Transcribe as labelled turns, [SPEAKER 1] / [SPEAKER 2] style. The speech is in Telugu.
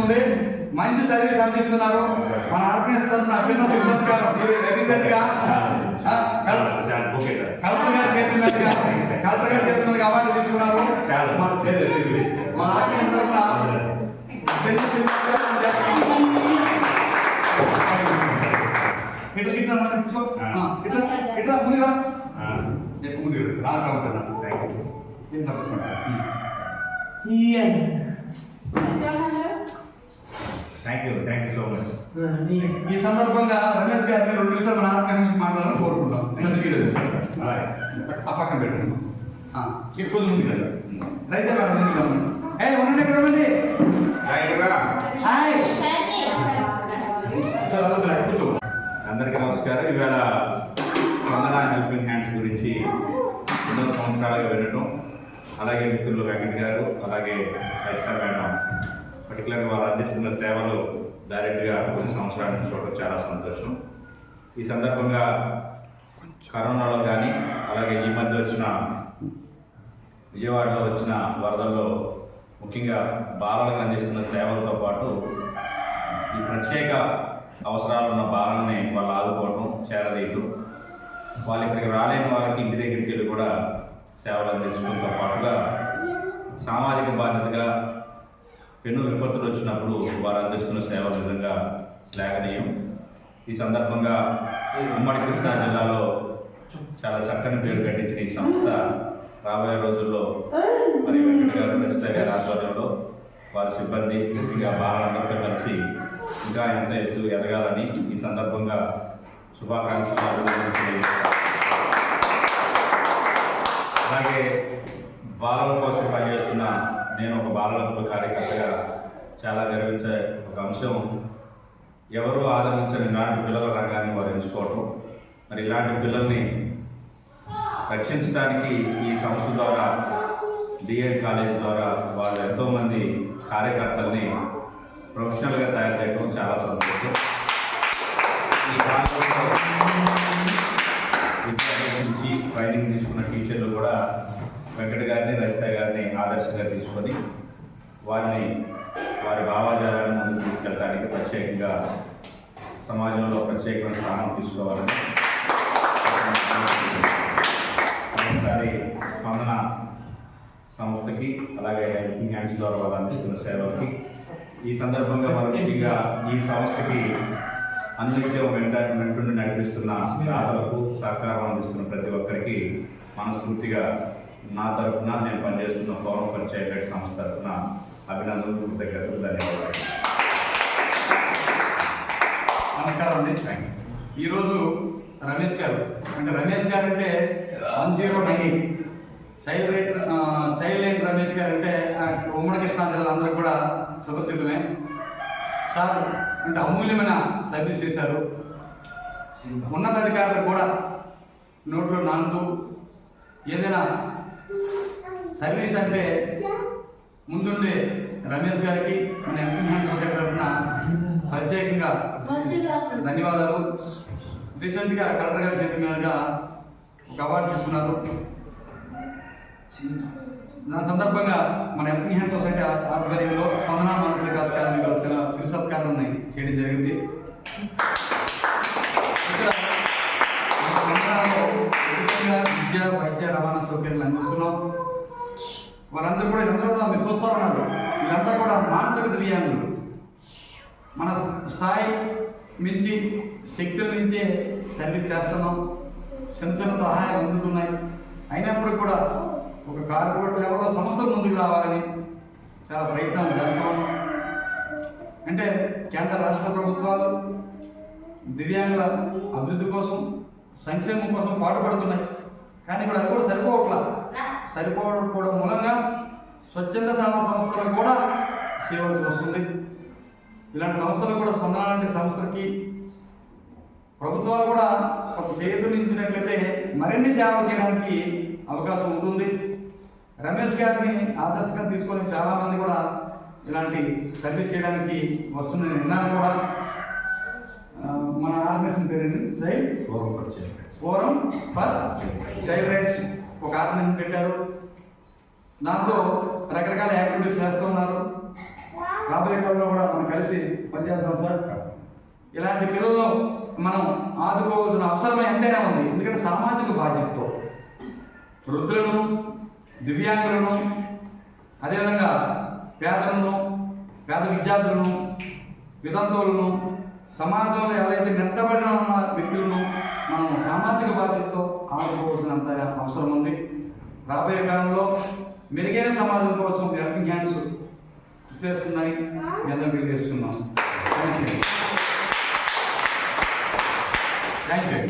[SPEAKER 1] ఉంది మంచి సర్వీస్ అందిస్తున్నారు. మన ఆర్గనైజేషన్ తరఫున చిన్న సత్కారం రీసెంట్గా. ఆ, కల్-
[SPEAKER 2] ఓకే సార్.
[SPEAKER 1] కలెక్టర్ గారి చేతుల మీదుగా కలెక్టర్ గారి చేతుల మీదుగా అవార్డు తీసుకున్నారు. మన తరఫున. ఇట్లా ఇట్లా ఇట్లా. ఇట్లా ముందుగా. ఎక్కువ అవుతున్నాను ఏం
[SPEAKER 2] thank you thank you so much
[SPEAKER 1] ఈ సందర్భంగా రమేష్ గారిని రెండు నిమిషాలు మన ఆత్మీయ మాట్లాడాలని కోరుకుంటాం ఆ పక్కన పెట్టండి. కొంచెం ముందుకు రండి. రైతే మేడం ముందుకు రమ్మండి. ఏ ఉండండి ఇక్కడ ఉండండి. హాయ్
[SPEAKER 2] అందరికీ నమస్కారం. ఇవాళ స్పందన హెల్పింగ్ హ్యాండ్స్ గురించి ఎన్నో సంవత్సరాలుగా వినటం. అలాగే మిత్రులు వెంకట్ గారు అలాగే హైస్టార్ మేడం. పర్టికులర్గా వాళ్ళు అందిస్తున్న సేవలు డైరెక్ట్గా కొన్ని సంవత్సరాల నుంచి చూడటం చాలా సంతోషం. ఈ సందర్భంగా కరోనాలో కానీ అలాగే ఈ మధ్య వచ్చిన విజయవాడలో వచ్చిన వరదల్లో ముఖ్యంగా బాలలకు అందిస్తున్న సేవలతో పాటు ఈ ప్రత్యేక అవసరాలు ఉన్న బాలల్ని వాళ్ళు ఆదుకోవడం చేరదీయటం వాళ్ళు ఇక్కడికి రాలేని వారికి ఇంటి దగ్గరికి వెళ్ళి కూడా సేవలు అందించడంతో పాటుగా సామాజిక బాధ్యతగా ఎన్నో విపత్తులు వచ్చినప్పుడు వారు అందిస్తున్న సేవలు నిజంగా శ్లాఘనీయం. ఈ సందర్భంగా ఉమ్మడి కృష్ణా జిల్లాలో చాలా చక్కని పేరు కట్టించిన ఈ సంస్థ రాబోయే రోజుల్లో మరి వెంకట గారు రచిత గారి ఆధ్వర్యంలో వారి సిబ్బంది పూర్తిగా బాలందరితో కలిసి ఇంకా ఎంత ఎత్తు ఎదగాలని ఈ సందర్భంగా శుభాకాంక్షలు అలాగే బాలల కోసం పనిచేస్తున్న నేను ఒక బాలల కార్యకర్తగా చాలా గర్వించే ఒక అంశం. ఎవరు ఆదరించని ఇలాంటి పిల్లల రంగాన్ని వారు ఎంచుకోవటం. మరి ఇలాంటి పిల్లల్ని రక్షించడానికి ఈ సంస్థ ద్వారా డిఎడ్ కాలేజ్ ద్వారా వాళ్ళు ఎంతోమంది కార్యకర్తల్ని ప్రొఫెషనల్గా తయారు చేయడం చాలా సంతోషం. ఈ విద్యార్థుల నుంచి ట్రైనింగ్ తీసుకున్న టీచర్లు కూడా వెంకట ఆదర్శంగా తీసుకొని వారిని వారి భావాజాలను ముందుకు తీసుకెళ్ళడానికి ప్రత్యేకంగా సమాజంలో ప్రత్యేకమైన స్థానం తీసుకోవాలని ఒకసారి స్పందన సంస్థకి అలాగే హెల్పింగ్ హ్యాండ్స్ ద్వారా వాళ్ళు అందిస్తున్న సేవలకి ఈ సందర్భంగా మనం ముఖ్యంగా ఈ సంస్థకి అందించే వెంట వెంటుండి నడిపిస్తున్న దాతలకు సహకారం అందిస్తున్న ప్రతి ఒక్కరికి మనస్ఫూర్తిగా నా తరఫున నేను పనిచేస్తున్న పౌర పంచాయతీ సంస్థ తరఫున అభినందనలు కృతజ్ఞతలు ధన్యవాదాలు.
[SPEAKER 1] నమస్కారం అండి.
[SPEAKER 2] థ్యాంక్ యూ
[SPEAKER 1] ఈరోజు రమేష్ గారు అంటే రమేష్ గారు అంటే one zero nine child right child line Ramesh గారు అంటే ఉమ్మడి కృష్ణా జిల్లా అందరూ కూడా సుపరిచితమే సార్ అంటే అమూల్యమైన సర్వీస్ చేశారు. ఉన్నతాధికారులకు కూడా నోట్లో నానుతూ ఏదైనా సర్వీస్ అంటే ముందుండే రమేష్ గారికి మన ఎంపీ హ్యాండ్ సొసైటీ తరఫున ప్రత్యేకంగా ధన్యవాదాలు. రీసెంట్గా కలెక్టర్ గారి చేతి మీదుగా ఒక అవార్డు తీసుకున్నారు. దాని సందర్భంగా మన ఎంపీ హ్యాండ్ సొసైటీ ఆధ్వర్యంలో స్పందన మానవ వికాస్ కాలనీలో చిన్న చిరు సత్కారాన్ని చేయడం జరిగింది. విద్య వైద్య రవాణా సౌకర్యాలు అందిస్తున్నాం. వాళ్ళందరూ కూడా వీళ్ళందరూ కూడా మీరు చూస్తూ ఉన్నారు. వీళ్ళంతా కూడా మానసిక దివ్యాంగులు. మన స్థాయి మించి శక్తుల నుంచే సర్వీస్ చేస్తున్నాం. చిన్న చిన్న సహాయం అందుతున్నాయి. అయినప్పుడు కూడా ఒక కార్పొరేట్ లెవెల్లో సంస్థలు ముందుకు రావాలని చాలా ప్రయత్నాలు చేస్తూ ఉన్నాం. అంటే కేంద్ర రాష్ట్ర ప్రభుత్వాలు దివ్యాంగుల అభివృద్ధి కోసం సంక్షేమం కోసం పాటుపడుతున్నాయి. కానీ ఇప్పుడు అది కూడా సరిపోవట్లా? సరిపోవడం మూలంగా స్వచ్ఛంద సేవా సంస్థలు కూడా చేయవలసి వస్తుంది. ఇలాంటి సంస్థలు కూడా స్పందన లాంటి సంస్థలకి ప్రభుత్వాలు కూడా ఒక చేతులించినట్లయితే మరిన్ని సేవలు చేయడానికి అవకాశం ఉంటుంది. రమేష్ గారిని ఆదర్శంగా తీసుకొని చాలా మంది కూడా ఇలాంటి సర్వీస్ చేయడానికి వస్తున్న నిన్నాను కూడా మన ఆర్గనైజేషన్ పేరేంటి?
[SPEAKER 2] పరిచయం.
[SPEAKER 1] Forum for child rights. ఒక ఆర్గనైజేషన్ పెట్టారు? దాంతో రకరకాల యాక్టివిటీస్ చేస్తూ ఉన్నారు. రాబోయే కాలంలో కూడా మనం కలిసి పనిచేద్దాం సార్. ఇలాంటి పిల్లలను మనం ఆదుకోవాల్సిన అవసరం ఎంతైనా ఉంది. ఎందుకంటే సామాజిక బాధ్యతతో వృద్ధులను దివ్యాంగులను అదేవిధంగా పేదలను పేద విద్యార్థులను వితంతువులను సమాజంలో ఎవరైతే నెట్టబడిన ఉన్న వ్యక్తులను మనం సామాజిక బాధ్యతతో ఆదుకోవాల్సినంత అవసరం ఉంది. రాబోయే కాలంలో మెరుగైన సమాజం కోసం హెల్పింగ్ హ్యాండ్స్ చేస్తుందని మీ తెలియజేస్తున్నాం థ్యాంక్ యూ